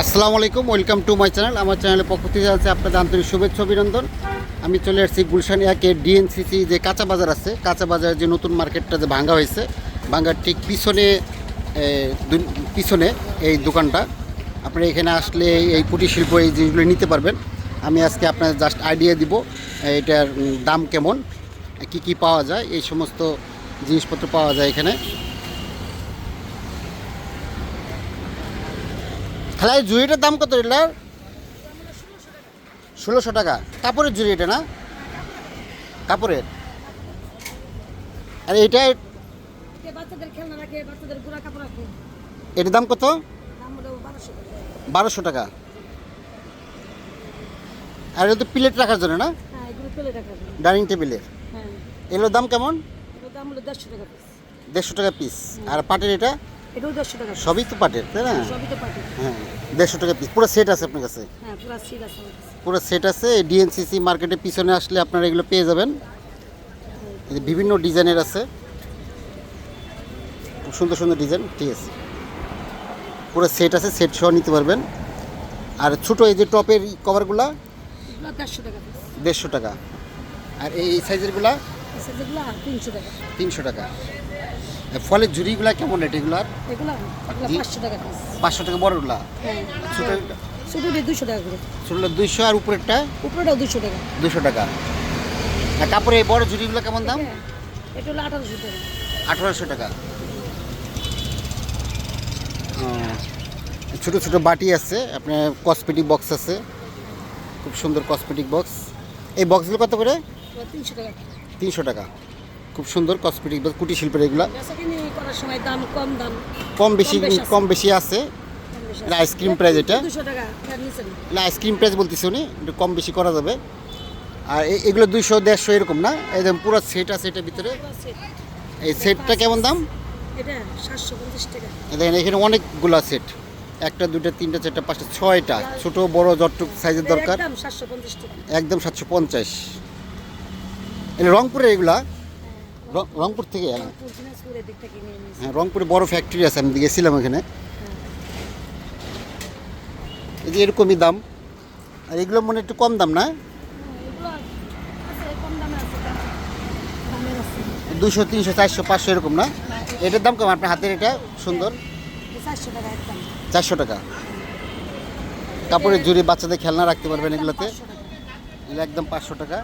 আসসালামু আলাইকুম, welcome to my channel. আমার চ্যানেলের পক্ষ থেকে আছে আপনাদের আন্তরিক শুভেচ্ছা, অভিনন্দন। আমি চলে আসছি গুলশান একে ডিএনসিসি যে কাঁচা বাজার আছে, কাঁচা বাজার যে নতুন মার্কেটটা যে ভাঙ্গা হয়েছে ভাঙ্গার ঠিক পিছনে পিছনে এই দোকানটা। আপনারা এখানে আসলে এই কুটির শিল্প এই জিনিসগুলো নিতে পারবেন। আমি আজকে আপনার জাস্ট আইডিয়া দিব এটার দাম কেমন, কি কি পাওয়া যায়, এই সমস্ত জিনিসপত্র পাওয়া যায় এখানে। খালাই জুড়িটার দাম কত এটার ষোলোশো টাকা। কাপড়ের জুড়ি এটা না? কাপড়ের? আর এটা এটার দাম কত? বারোশো টাকা। আর এটা তো প্লেট রাখার জন্য না? হ্যাঁ ডাইনিং টেবিলের হ্যাঁ। এগুলোর দাম কেমন? দেড়শো টাকা পিস আর পাটের এটা। সবই তো পাটের তাই না? হ্যাঁ। দেড়শো টাকা পিস পুরো সেট আছে আপনার কাছে? হ্যাঁ পুরো সেট আছে ডিএনসিসি মার্কেটের পিছনে আসলে আপনারা এগুলো পেয়ে যাবেন। বিভিন্ন ডিজাইনের আছে। খুব সুন্দর সুন্দর ডিজাইন ঠিক আছে। পুরো সেট আছে সেট সহ নিতে পারবেন। আর ছোটো এই যে টপের কভারগুলা দেড়শো টাকা আর এই সাইজেরগুলা তিনশো টাকা। তিনশো টাকা। ফলের ঝুড়িগুলা কেমন রেট এগুলার? এগুলো। পাঁচশো টাকা পাঁচশো টাকা বড়গুলা? হ্যাঁ। ছোটো দুশো টাকা করে। ছোটোটা দুইশো আর উপরেরটা? দুশো টাকা। দুশো টাকা। আর কাপড়ের এই বড় ঝুড়িগুলো কেমন দাম? এটা হলো আঠারোশো টাকা। আঠারোশো টাকা। ছোটো ছোটো বাটি আছে আপনার কসমেটিক বক্স আছে। খুব সুন্দর কসমেটিক বক্স এই বক্সগুলো কত করে? তিনশো টাকা। তিনশো টাকা। খুব সুন্দর কসমেটিক বক্স কুটি শিল্পের এগুলো। কম বেশি কম বেশি আছে। বেশি আছে। এটা না আইসক্রিম প্রাইস বলতেছি উনি একটু কম বেশি করা যাবে। আর এগুলো দুইশো দেড়শো এরকম না? একদম পুরো সেট আছে এটার ভিতরে। এই সেটটা কেমন দাম? দেখেন এখানে অনেকগুলো সেট একটা দুটো তিনটা চারটা পাঁচটা ছয়টা। ছোট বড় যতটুক সাইজের দরকার। একদম সাতশো পঞ্চাশ এটা রংপুরে এগুলা। রংপুর থেকে হ্যাঁ রংপুর, হ্যাঁ, বড় ফ্যাক্টরি আছে আমি গেছিলাম ওখানে। এই যে এরকমই দাম। আর এগুলো মনে একটু কম দাম না? হ্যাঁ। দুশো তিনশো চারশো পাঁচশো এরকম না? এটার দাম কম আপনার হাতের এটা সুন্দর? চারশো টাকা চারশো টাকা। কাপড়ের জুড়ি বাচ্চাদের খেলনা রাখতে পারবেন এগুলোতে। এগুলো একদম পাঁচশো টাকা।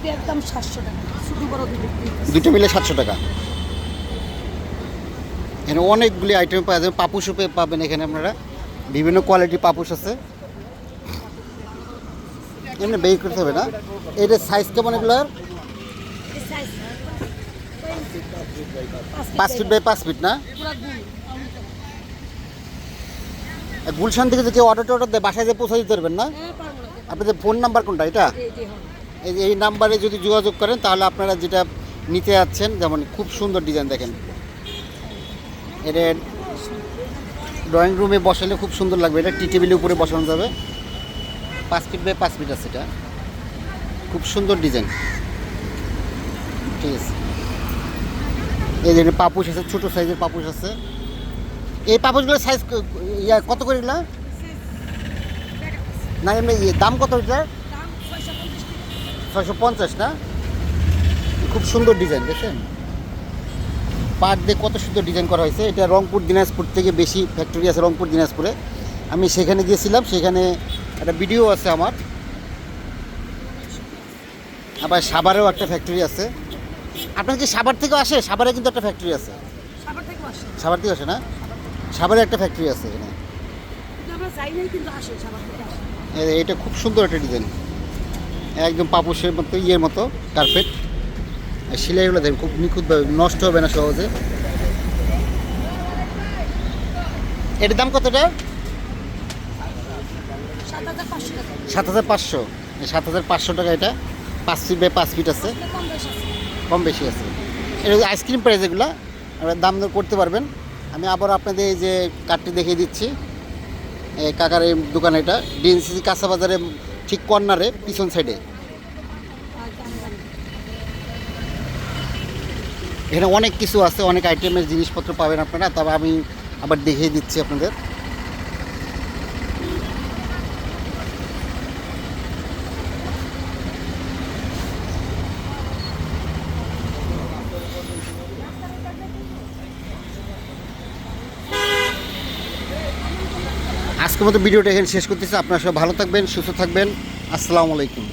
দুটো একদম সাতশো টাকা শুধু বড় দুটো দুটো মিলে সাতশো টাকা। এখানে অনেকগুলি আইটেম পাওয়া যাবে পাপুসও পাবেন এখানে আপনারা। বিভিন্ন কোয়ালিটির পাপুস আছে। এমনি বের করতে হবে না। এটা সাইজ কেমন এগুলোর পাঁচ ফিট বাই পাঁচ ফিট না? গুলশান থেকে যে কেউ অর্ডার টর্ডার দেয় বাসায় যে পৌঁছে দিতে পারবেন না? হ্যাঁ, না। আপনাদের ফোন নাম্বার কোনটা? এটা? এই এই নাম্বারে যদি যোগাযোগ করেন তাহলে আপনারা যেটা নিতে যাচ্ছেন যেমন খুব সুন্দর ডিজাইন দেখেন। এটা ড্রয়িং রুমে বসালে খুব সুন্দর লাগবে। এটা টি টেবিলের উপরে বসানো যাবে। পাঁচ ফিট বাই পাঁচ ফিট আছে এটা খুব সুন্দর ডিজাইন ঠিক আছে। এই যে পাপুস আছে ছোটো সাইজের পাপুস আছে। এই পাপুসগুলোর সাইজ ইয়া কত করে না এমনি দাম কত এটার দাম ছয়শো পঞ্চাশ টাকা। ছয়শো পঞ্চাশ না? খুব সুন্দর ডিজাইন দেখেন পাট দিয়ে কত সুন্দর ডিজাইন করা হয়েছে। এটা রংপুর দিনাজপুর থেকে বেশি ফ্যাক্টরি আছে রংপুর দিনাজপুরে। আমি সেখানে গিয়েছিলাম সেখানে একটা ভিডিও আছে আমার। আবার সাভারেও একটা ফ্যাক্টরি আছে। আপনার কি সাভার থেকেও আসে? সাভারে কিন্তু একটা ফ্যাক্টরি আছে। সাভার থেকে আসে। না? সাভারে একটা ফ্যাক্টরি আছে এখানে। এটা খুব সুন্দর একটা ডিজাইন একদম পাপুসের মতো, ইয়ের মতো কার্পেট সেলাইগুলো দেখেন, খুব নিখুঁতভাবে, নষ্ট হবে না সহজে। এটার দাম কতটা সাত হাজার পাঁচশো। সাত হাজার পাঁচশো টাকা এটা। পাঁচ ফিট বাই পাঁচ ফিট আছে। কম বেশ আছে। এটা আইসক্রিম প্রাইস এগুলো। দাম দর করতে পারবেন। আমি আবার আপনাদের এই যে কার্ডটি দেখিয়ে দিচ্ছি। কাকার এই দোকান এটা। ডিএনসিসি কাঁচা বাজারে ঠিক কর্নারে, পিছন সাইডে আর দাম দাম। এখানে অনেক কিছু আছে, অনেক আইটেমের জিনিসপত্র পাবেন আপনারা, তবে আমি আবার দেখিয়ে দিচ্ছি আপনাদের। আজকের মতো ভিডিওটা এখানে শেষ করতেছি, আপনারা সব ভালো থাকবেন, সুস্থ থাকবেন, আসসালামু আলাইকুম।